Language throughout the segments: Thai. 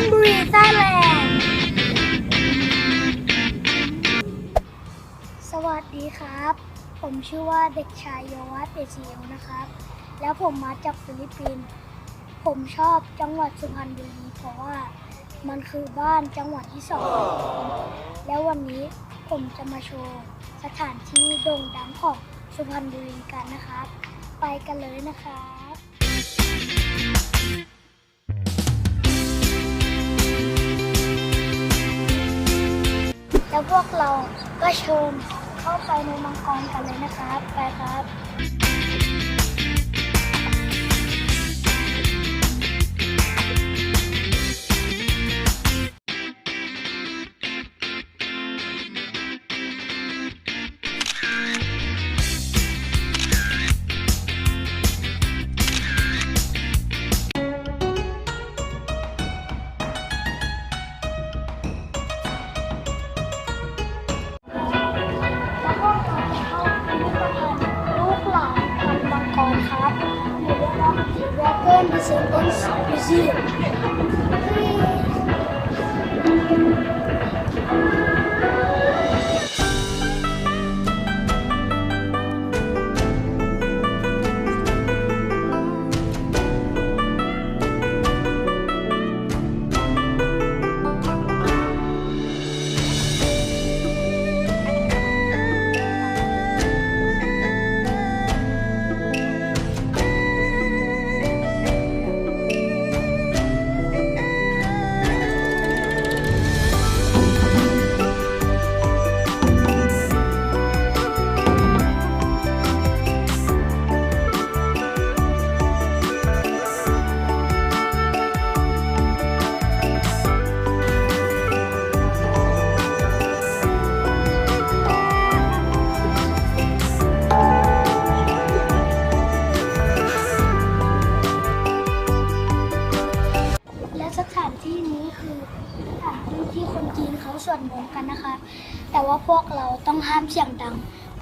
รบุรีไทยแลนด์สวัสดีครับ ผมชื่อว่าเด็กชายโยวัตเตชิเอลนะครับ แล้วผมมาจากฟิลิปปินส์ ผมชอบจังหวัดสุพรรณบุรีเพราะว่ามันคือบ้านจังหวัดที่สองของผมแล้ววันนี้ผมจะมาโชว์สถานที่โด่งดังของสุพรรณบุรีกันนะครับ ไปกันเลยนะครับ วพวกเราก็เชิญเข้าไปในมังกรกันเลยนะครับ ไปครับ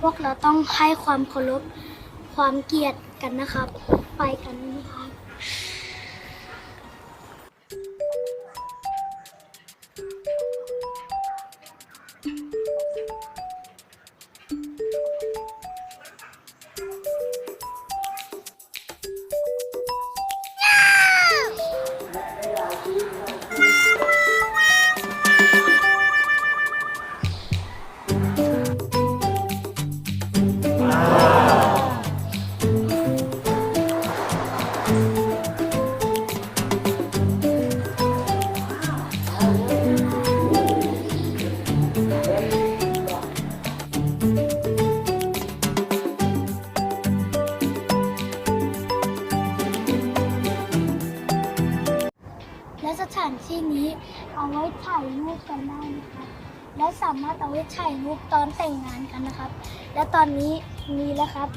พวกเราต้องให้ความเคารพความเกียรติกันนะครับ ไปกันนะครับ และสถานที่นี้เอาไว้ถ่ายรูปกันได้นะครับและสามารถเอาไว้ถ่ายรูปตอนแต่งงานกันนะครับ และตอนนี้มีแล้วครับ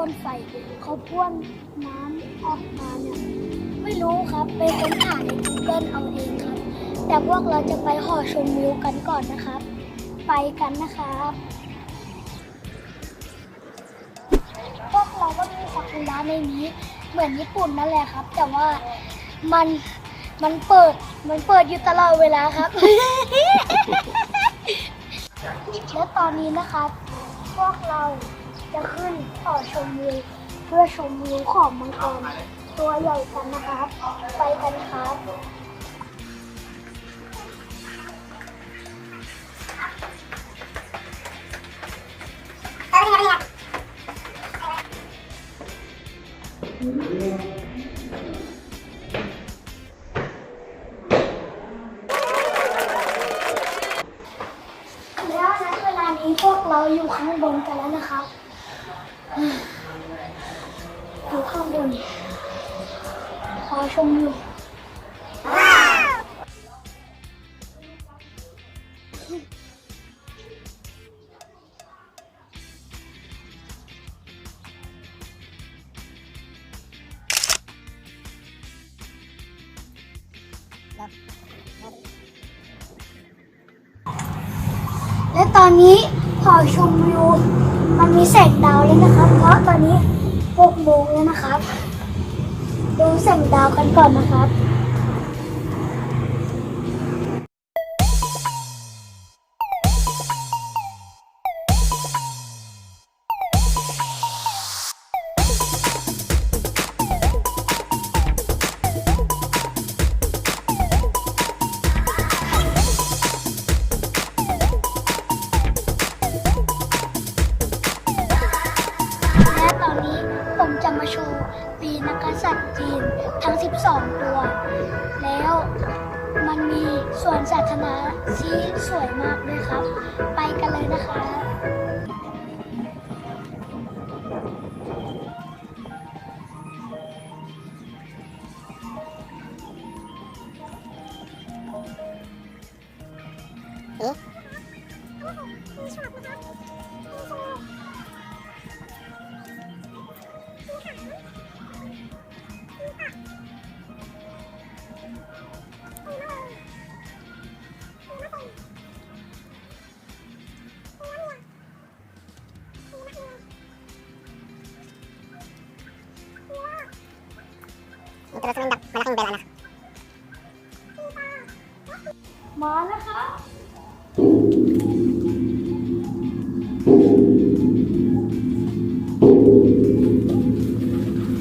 พ่นไฟเขาพ่นน้ำออกมาเนี่ยไม่รู้ครับไปค้นหาใน Google เอาเองครับ แต่พวกเราจะไปหอชมวิวกันก่อนนะครับ ไปกันนะครับพวกเราก็มีซากุระในนี้ เหมือนญี่ปุ่นนั่นแหละครับ แต่ว่ามันมันเปิดมันเปิดอยู่ตลอดเวลาครับ และตอนนี้นะครับ พวกเรา จะขึ้นต่อชมวิวเพื่อชมวิวของมังกรตัวใหญ่กันนะครับ ไปกันครับแล้วณเวลานี้พวกเราอยู่ข้างบนกันแล้วนะครับ ดูข้างบนพอชมอยู่และตอนนี้ หอชมวิวมันมีแสงดาวเลยนะครับ เพราะตอนนี้หกโมงแล้วนะครับ ดูแสงดาวกันก่อนนะครับ ตัว แล้วมันมีสวนสาธารณะที่สวยมากด้วยครับ ไปกันเลยนะคะ Terus mendak, malaking bel anak. มาแล้วครับ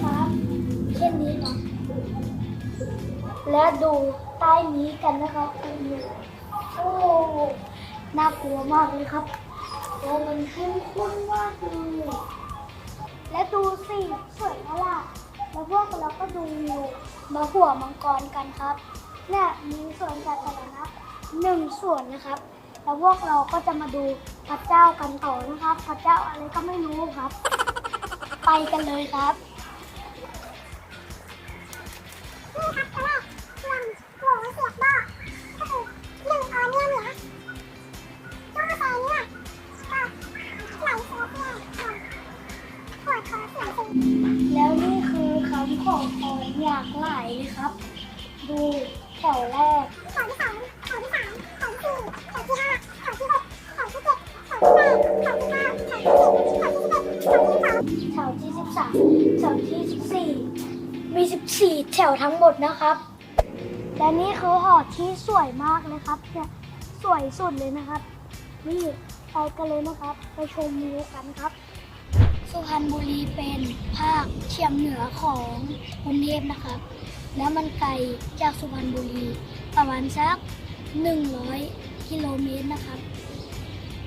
ครับเช่นนี้นะและดูใต้นี้กันนะครับโอ้โหน่ากลัวมากเลยครับโอ้มันเข้มข้นมากเลยและดูสิสวยนะล่ะแล้วพวกเราก็ดู มาหัวมังกรกันครับเนี่ยมีสวนสาธารณะหนึ่งส่วนนะครับ แล้วพวกเราก็จะมาดูพระเจ้ากันต่อนะครับ พระเจ้าอะไรก็ไม่รู้ครับ ไปกันเลยครับนี่ครับตัวแรกส่วนหัวเสียบบ้าก็คือหนึ่งออนเนี่ยเหนือต้องมาใส่เนี่ยก็ไหลโซ่เพื่อหัวคอเสียบสิแล้วนี่คือคำของพรอยากหลายเลยครับ ดูแถวแรกขอที่สองขอที่สามขอที่สี่ขอที่ห้าขอที่หกขอที่เจ็ดขอที่แปดขอที่เก้าขอที่สิบขอที่สิบเอ็ดขอที่สองแถวที่สิบสามแถวที่สิบสี่มีสิบสี่แถวทั้งหมดนะครับและนี่คือหอที่สวยมากเลยครับเนี่ยสวยสุดเลยนะครับ นี่ไปกันเลยนะครับ ไปชมวิวกันครับ สุพรรณบุรีเป็นภาคเฉียงเหนือของกรุงเทพนะครับ แล้วมันไกลจากสุพรรณบุรีประมาณสัก 100 กิโลเมตรนะครับ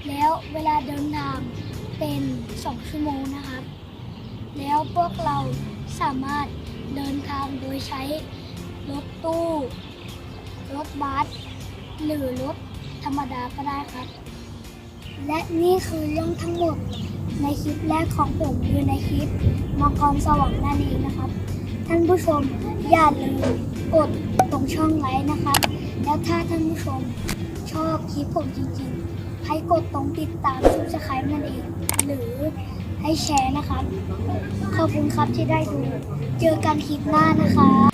แล้วเวลาเดินทางเป็น 2 ชั่วโมงนะครับ แล้วพวกเราสามารถเดินทางโดยใช้รถตู้รถบัสหรือรถธรรมดาก็ได้ครับ และนี่คือเรื่องทั้งหมด ในคลิปแรกของผมคือในคลิปมังกรสวรรค์นั่นเองนะครับ ท่านผู้ชมอย่าลืมกดตรงช่องไลค์นะครับ แล้วถ้าท่านผู้ชมชอบคลิปผมจริงๆ ให้กดตรงติดตามซุปสไครต์นั่นเอง หรือให้แชร์นะครับ ขอบคุณครับที่ได้ดู เจอกันคลิปหน้านะคะ